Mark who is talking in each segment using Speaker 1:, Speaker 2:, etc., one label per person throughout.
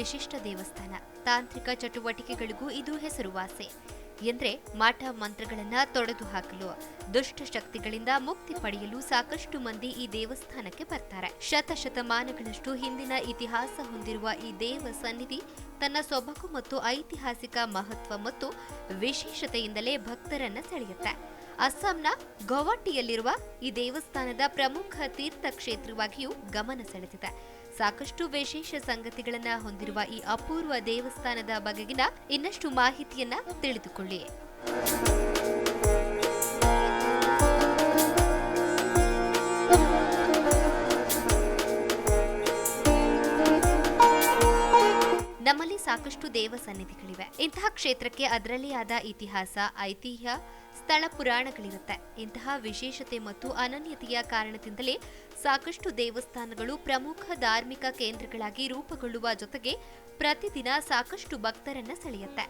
Speaker 1: ವಿಶಿಷ್ಟ ದೇವಸ್ಥಾನ. ತಾಂತ್ರಿಕ ಚಟುವಟಿಕೆಗಳಿಗೂ ಇದು ಹೆಸರುವಾಸಿ. ಎಂದರೆ ಮಾಟ ಮಂತ್ರಗಳನ್ನ ತೊಡೆದು ಹಾಕಲು, ದುಷ್ಟ ಶಕ್ತಿಗಳಿಂದ ಮುಕ್ತಿ ಪಡೆಯಲು ಸಾಕಷ್ಟು ಮಂದಿ ಈ ದೇವಸ್ಥಾನಕ್ಕೆ ಬರ್ತಾರೆ. ಶತಶತಮಾನಗಳಷ್ಟು ಹಿಂದಿನ ಇತಿಹಾಸ ಹೊಂದಿರುವ ಈ ದೇವ ಸನ್ನಿಧಿ ತನ್ನ ಸೊಬಗು ಮತ್ತು ಐತಿಹಾಸಿಕ ಮಹತ್ವ ಮತ್ತು ವಿಶೇಷತೆಯಿಂದಲೇ ಭಕ್ತರನ್ನ ಸೆಳೆಯುತ್ತೆ. ಅಸ್ಸಾಂನ ಗೌವಾಟಿಯಲ್ಲಿರುವ ಈ ದೇವಸ್ಥಾನದ ಪ್ರಮುಖ ತೀರ್ಥಕ್ಷೇತ್ರವಾಗಿಯೂ ಗಮನ ಸೆಳೆದಿದೆ. ಸಾಕಷ್ಟು ವಿಶೇಷ ಸಂಗತಿಗಳನ್ನ ಹೊಂದಿರುವ ಈ ಅಪೂರ್ವ ದೇವಸ್ಥಾನದ ಬಗೆಗಿನ ಇನ್ನಷ್ಟು ಮಾಹಿತಿಯನ್ನ ತಿಳಿದುಕೊಳ್ಳಿ. ನಮ್ಮಲ್ಲಿ ಸಾಕಷ್ಟು ದೇವ ಸನ್ನಿಧಿಗಳಿವೆ. ಇಂತಹ ಕ್ಷೇತ್ರಕ್ಕೆ ಅದರಲ್ಲೇ ಆದ ಇತಿಹಾಸ, ಐತಿಹ್ಯ, ಸ್ಥಳ ಪುರಾಣಗಳಿರುತ್ತೆ. ಇಂತಹ ವಿಶೇಷತೆ ಮತ್ತು ಅನನ್ಯತೆಯ ಕಾರಣದಿಂದಲೇ ಸಾಕಷ್ಟು ದೇವಸ್ಥಾನಗಳು ಪ್ರಮುಖ ಧಾರ್ಮಿಕ ಕೇಂದ್ರಗಳಾಗಿ ರೂಪುಗೊಳ್ಳುವ ಜೊತೆಗೆ ಪ್ರತಿದಿನ ಸಾಕಷ್ಟು ಭಕ್ತರನ್ನ ಸೆಳೆಯುತ್ತೆ.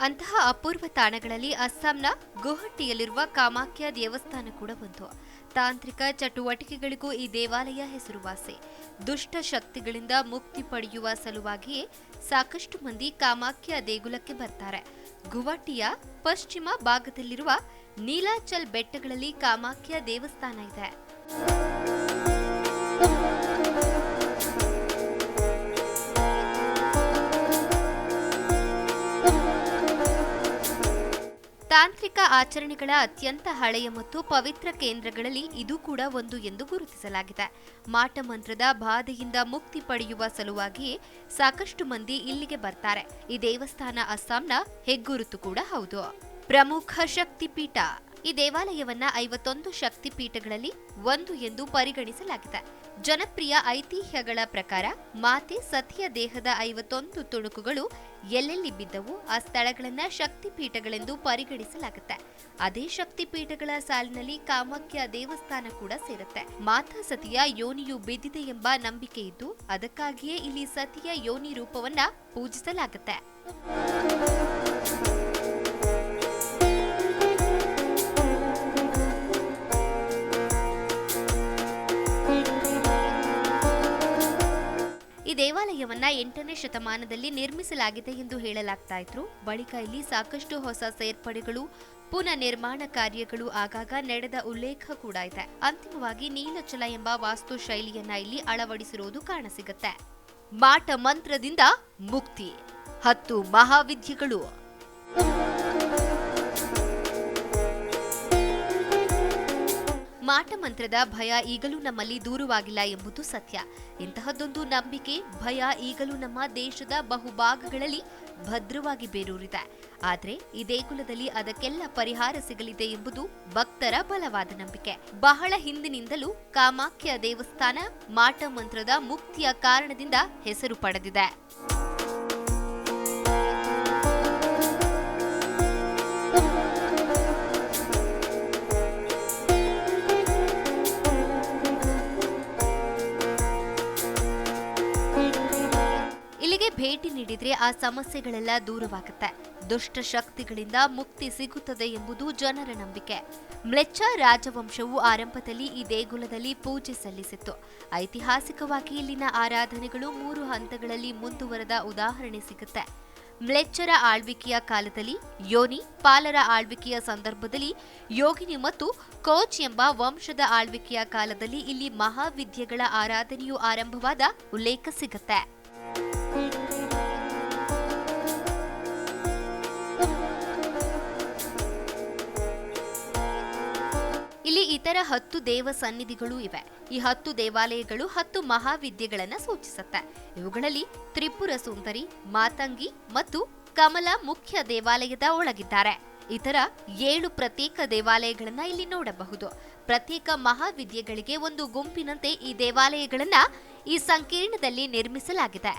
Speaker 1: ಅಂತಹ ಅಪೂರ್ವ ತಾಣಗಳಲ್ಲಿ ಅಸ್ಸಾಂನ ಗುವಾಹಟಿಯಲ್ಲಿರುವ ಕಾಮಾಖ್ಯ ದೇವಸ್ಥಾನ ಕೂಡ ಒಂದು ತಾಂತ್ರಿಕ ಚಟುವಟಿಕೆಗಳಿಗೂ ಈ ದೇವಾಲಯ ಹೆಸರುವಾಸಿ. ದುಷ್ಟ ಶಕ್ತಿಗಳಿಂದ ಮುಕ್ತಿ ಪಡೆಯುವ ಸಲುವಾಗಿಯೇ ಸಾಕಷ್ಟು ಮಂದಿ ಕಾಮಾಖ್ಯ ದೇಗುಲಕ್ಕೆ ಬರ್ತಾರೆ. ಗುವಾಟಿಯ ಪಶ್ಚಿಮ ಭಾಗದಲ್ಲಿರುವ ನೀಲಾಚಲ್ ಬೆಟ್ಟಗಳಲ್ಲಿ ಕಾಮಾಖ್ಯ ದೇವಸ್ಥಾನ ಇದೆ. ತಾಂತ್ರಿಕ ಆಚರಣೆಗಳ ಅತ್ಯಂತ ಹಳೆಯ ಮತ್ತು ಪವಿತ್ರ ಕೇಂದ್ರಗಳಲ್ಲಿ ಇದು ಕೂಡ ಒಂದು ಎಂದು ಗುರುತಿಸಲಾಗಿದೆ. ಮಾಟ ಮಂತ್ರದ ಬಾಧೆಯಿಂದ ಮುಕ್ತಿ ಪಡೆಯುವ ಸಲುವಾಗಿ ಸಾಕಷ್ಟು ಮಂದಿ ಇಲ್ಲಿಗೆ ಬರ್ತಾರೆ. ಈ ದೇವಸ್ಥಾನ ಅಸ್ಸಾಂನ ಹೆಗ್ಗುರುತು ಕೂಡ ಹೌದು. ಪ್ರಮುಖ ಶಕ್ತಿಪೀಠ. ಈ ದೇವಾಲಯವನ್ನ ಐವತ್ತೊಂದು ಶಕ್ತಿಪೀಠಗಳಲ್ಲಿ ಒಂದು ಎಂದು ಪರಿಗಣಿಸಲಾಗಿದೆ. ಜನಪ್ರಿಯ ಐತಿಹ್ಯಗಳ ಪ್ರಕಾರ ಮಾತೆ ಸತಿಯ ದೇಹದ ಐವತ್ತೊಂದು ತುಣುಕುಗಳು ಎಲ್ಲೆಲ್ಲಿ ಬಿದ್ದವು ಆ ಸ್ಥಳಗಳನ್ನ ಶಕ್ತಿಪೀಠಗಳೆಂದು ಪರಿಗಣಿಸಲಾಗುತ್ತೆ. ಅದೇ ಶಕ್ತಿಪೀಠಗಳ ಸಾಲಿನಲ್ಲಿ ಕಾಮಾಖ್ಯ ದೇವಸ್ಥಾನ ಕೂಡ ಸೇರುತ್ತೆ. ಮಾತಾ ಸತಿಯ ಯೋನಿಯು ಬಿದ್ದಿದೆ ಎಂಬ ನಂಬಿಕೆ ಇದ್ದು ಅದಕ್ಕಾಗಿಯೇ ಇಲ್ಲಿ ಸತಿಯ ಯೋನಿ ರೂಪವನ್ನ ಪೂಜಿಸಲಾಗುತ್ತೆ. ಈ ದೇವಾಲಯವನ್ನ ಎಂಟನೇ ಶತಮಾನದಲ್ಲಿ ನಿರ್ಮಿಸಲಾಗಿದೆ ಎಂದು ಹೇಳಲಾಗ್ತಾ ಇದ್ರು. ಬಳಿಕ ಇಲ್ಲಿ ಸಾಕಷ್ಟು ಹೊಸ ಸೇರ್ಪಡೆಗಳು ಪುನಃ ನಿರ್ಮಾಣ ಕಾರ್ಯಗಳು ಆಗಾಗ ನಡೆದ ಉಲ್ಲೇಖ ಕೂಡ ಇದೆ. ಅಂತಿಮವಾಗಿ ನೀಲಚಲ ಎಂಬ ವಾಸ್ತು ಶೈಲಿಯನ್ನ ಇಲ್ಲಿ ಅಳವಡಿಸಿರುವುದು ಕಾಣಸಿಗುತ್ತೆ. ಮಾಟ ಮಂತ್ರದಿಂದ ಮುಕ್ತಿ. ಹತ್ತು ಮಹಾವಿದ್ಯೆಗಳು. ಮಾಟ ಮಂತ್ರದ ಭಯ ಈಗಲೂ ನಮ್ಮಲ್ಲಿ ದೂರವಾಗಿಲ್ಲ ಎಂಬುದು ಸತ್ಯ. ಇಂತಹದ್ದೊಂದು ನಂಬಿಕೆ, ಭಯ ಈಗಲೂ ನಮ್ಮ ದೇಶದ ಬಹುಭಾಗಗಳಲ್ಲಿ ಭದ್ರವಾಗಿ ಬೇರೂರಿದೆ. ಆದರೆ ಈ ದೇಗುಲದಲ್ಲಿ ಅದಕ್ಕೆಲ್ಲ ಪರಿಹಾರ ಸಿಗಲಿದೆ ಎಂಬುದು ಭಕ್ತರ ಬಲವಾದ ನಂಬಿಕೆ. ಬಹಳ ಹಿಂದಿನಿಂದಲೂ ಕಾಮಾಖ್ಯ ದೇವಸ್ಥಾನ ಮಾಟ ಮಂತ್ರದ ಮುಕ್ತಿಯ ಕಾರಣದಿಂದ ಹೆಸರು ಪಡೆದಿದೆ. ಆ ಸಮಸ್ಯೆಗಳೆಲ್ಲ ದೂರವಾಗುತ್ತೆ. ದುಷ್ಟ ಶಕ್ತಿಗಳಿಂದ ಮುಕ್ತಿ ಸಿಗುತ್ತದೆ ಎಂಬುದು ಜನರ ನಂಬಿಕೆ. ಮ್ಲೆಚ್ಚ ರಾಜವಂಶವು ಆರಂಭದಲ್ಲಿ ಈ ದೇಗುಲದಲ್ಲಿ ಪೂಜೆ ಸಲ್ಲಿಸಿತ್ತು. ಐತಿಹಾಸಿಕವಾಗಿ ಇಲ್ಲಿನ ಆರಾಧನೆಗಳು ಮೂರು ಹಂತಗಳಲ್ಲಿ ಮುಂದುವರೆದ ಉದಾಹರಣೆ ಸಿಗುತ್ತೆ. ಮ್ಲೆಚ್ಚರ ಆಳ್ವಿಕೆಯ ಕಾಲದಲ್ಲಿ, ಯೋನಿ, ಪಾಲರ ಆಳ್ವಿಕೆಯ ಸಂದರ್ಭದಲ್ಲಿ, ಯೋಗಿನಿ ಮತ್ತು ಕೋಚ್ ಎಂಬ ವಂಶದ ಆಳ್ವಿಕೆಯ ಕಾಲದಲ್ಲಿ ಇಲ್ಲಿ ಮಹಾವಿದ್ಯೆಗಳ ಆರಾಧನೆಯು ಆರಂಭವಾದ ಉಲ್ಲೇಖ ಸಿಗುತ್ತೆ. ಇತರ ಹತ್ತು ದೇವ ಸನ್ನಿಧಿಗಳು ಇವೆ. ಈ ಹತ್ತು ದೇವಾಲಯಗಳು ಹತ್ತು ಮಹಾವಿದ್ಯೆಗಳನ್ನ ಸೂಚಿಸುತ್ತೆ. ಇವುಗಳಲ್ಲಿ ತ್ರಿಪುರ ಸುಂದರಿ, ಮಾತಂಗಿ ಮತ್ತು ಕಮಲ ಮುಖ್ಯ ದೇವಾಲಯದ ಒಳಗಿದ್ದಾರೆ. ಇತರ ಏಳು ಪ್ರತ್ಯೇಕ ದೇವಾಲಯಗಳನ್ನ ಇಲ್ಲಿ ನೋಡಬಹುದು. ಪ್ರತ್ಯೇಕ ಮಹಾವಿದ್ಯೆಗಳಿಗೆ ಒಂದು ಗುಂಪಿನಂತೆ ಈ ದೇವಾಲಯಗಳನ್ನ ಈ ಸಂಕೀರ್ಣದಲ್ಲಿ ನಿರ್ಮಿಸಲಾಗಿದೆ.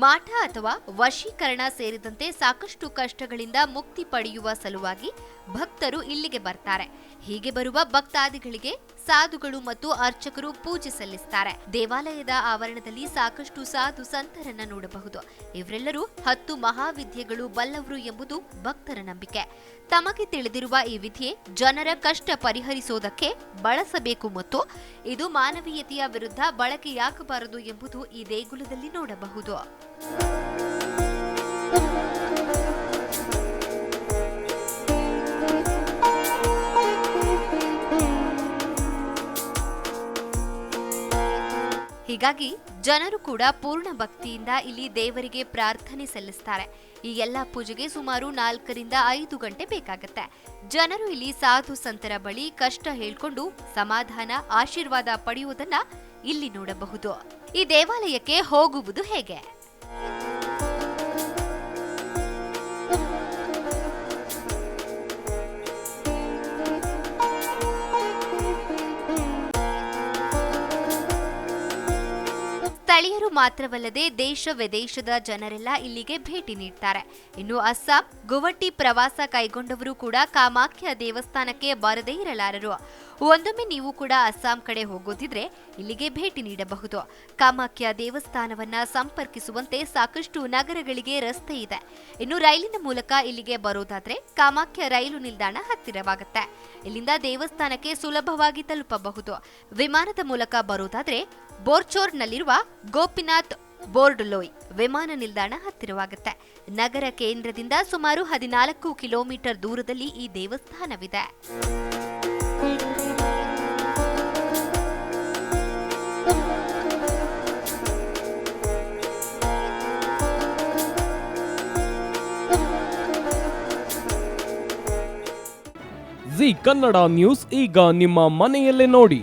Speaker 1: ಮಾಟ ಅಥವಾ ವಶೀಕರಣ ಸೇರಿದಂತೆ ಸಾಕಷ್ಟು ಕಷ್ಟಗಳಿಂದ ಮುಕ್ತಿ ಪಡೆಯುವ ಸಲುವಾಗಿ ಭಕ್ತರು ಇಲ್ಲಿಗೆ ಬರ್ತಾರೆ. ಹೀಗೆ ಬರುವ ಭಕ್ತಾದಿಗಳಿಗೆ ಸಾಧುಗಳು ಮತ್ತು ಅರ್ಚಕರು ಪೂಜೆ ಸಲ್ಲಿಸ್ತಾರೆ. ದೇವಾಲಯದ ಆವರಣದಲ್ಲಿ ಸಾಕಷ್ಟು ಸಾಧು ಸಂತರನ್ನ ನೋಡಬಹುದು. ಇವರೆಲ್ಲರೂ ಹತ್ತು ಮಹಾವಿದ್ಯೆಗಳು ಬಲ್ಲವರು ಎಂಬುದು ಭಕ್ತರ ನಂಬಿಕೆ. ತಮಗೆ ತಿಳಿದಿರುವ ಈ ವಿದ್ಯೆ ಜನರ ಕಷ್ಟ ಪರಿಹರಿಸೋದಕ್ಕೆ ಬಳಸಬೇಕು ಮತ್ತು ಇದು ಮಾನವೀಯತೆಯ ವಿರುದ್ಧ ಬಳಕೆಯಾಗಬಾರದು ಎಂಬುದು ಈ ದೇಗುಲದಲ್ಲಿ ನೋಡಬಹುದು. ಹೀಗಾಗಿ ಜನರು ಕೂಡ ಪೂರ್ಣ ಭಕ್ತಿಯಿಂದ ಇಲ್ಲಿ ದೇವರಿಗೆ ಪ್ರಾರ್ಥನೆ ಸಲ್ಲಿಸ್ತಾರೆ. ಈ ಎಲ್ಲ ಪೂಜೆಗೆ ಸುಮಾರು ನಾಲ್ಕರಿಂದ ಐದು ಗಂಟೆ ಬೇಕಾಗುತ್ತೆ. ಜನರು ಇಲ್ಲಿ ಸಾಧು ಸಂತರ ಬಳಿ ಕಷ್ಟ ಹೇಳ್ಕೊಂಡು ಸಮಾಧಾನ, ಆಶೀರ್ವಾದ ಪಡೆಯುವುದನ್ನ ಇಲ್ಲಿ ನೋಡಬಹುದು. ಈ ದೇವಾಲಯಕ್ಕೆ ಹೋಗುವುದು ಹೇಗೆ? ಮಾತ್ರವಲ್ಲದೆ ದೇಶ ವಿದೇಶದ ಜನರೆಲ್ಲ ಇಲ್ಲಿಗೆ ಭೇಟಿ ನೀಡ್ತಾರೆ. ಇನ್ನು ಅಸ್ಸಾಂ, ಗುವಟ್ಟಿ ಪ್ರವಾಸ ಕೈಗೊಂಡವರು ಕೂಡ ಕಾಮಾಖ್ಯ ದೇವಸ್ಥಾನಕ್ಕೆ ಬರದೇ ಇರಲಾರರು. ಒಂದೊಮ್ಮೆ ನೀವು ಕೂಡ ಅಸ್ಸಾಂ ಕಡೆ ಹೋಗೋದಿದ್ರೆ ಇಲ್ಲಿಗೆ ಭೇಟಿ ನೀಡಬಹುದು. ಕಾಮಾಖ್ಯ ದೇವಸ್ಥಾನವನ್ನ ಸಂಪರ್ಕಿಸುವಂತೆ ಸಾಕಷ್ಟು ನಗರಗಳಿಗೆ ರಸ್ತೆ ಇದೆ. ಇನ್ನು ರೈಲಿನ ಮೂಲಕ ಇಲ್ಲಿಗೆ ಬರೋದಾದ್ರೆ ಕಾಮಾಖ್ಯ ರೈಲು ನಿಲ್ದಾಣ ಹತ್ತಿರವಾಗುತ್ತೆ. ಇಲ್ಲಿಂದ ದೇವಸ್ಥಾನಕ್ಕೆ ಸುಲಭವಾಗಿ ತಲುಪಬಹುದು. ವಿಮಾನದ ಮೂಲಕ ಬರೋದಾದ್ರೆ ಬೋರ್ಚೋರ್ನಲ್ಲಿರುವ ಗೋಪಿನಾಥ್ ಬೋರ್ಡ್ಲೋಯ್ ವಿಮಾನ ನಿಲ್ದಾಣ ಹತ್ತಿರವಾಗುತ್ತೆ. ನಗರ ಕೇಂದ್ರದಿಂದ ಸುಮಾರು ಹದಿನಾಲ್ಕು ಕಿಲೋಮೀಟರ್ ದೂರದಲ್ಲಿ ಈ ದೇವಸ್ಥಾನವಿದೆ.
Speaker 2: ಜಿ ಕನ್ನಡ ನ್ಯೂಸ್ ಈಗ ನಿಮ್ಮ ಮನೆಯಲ್ಲೇ ನೋಡಿ.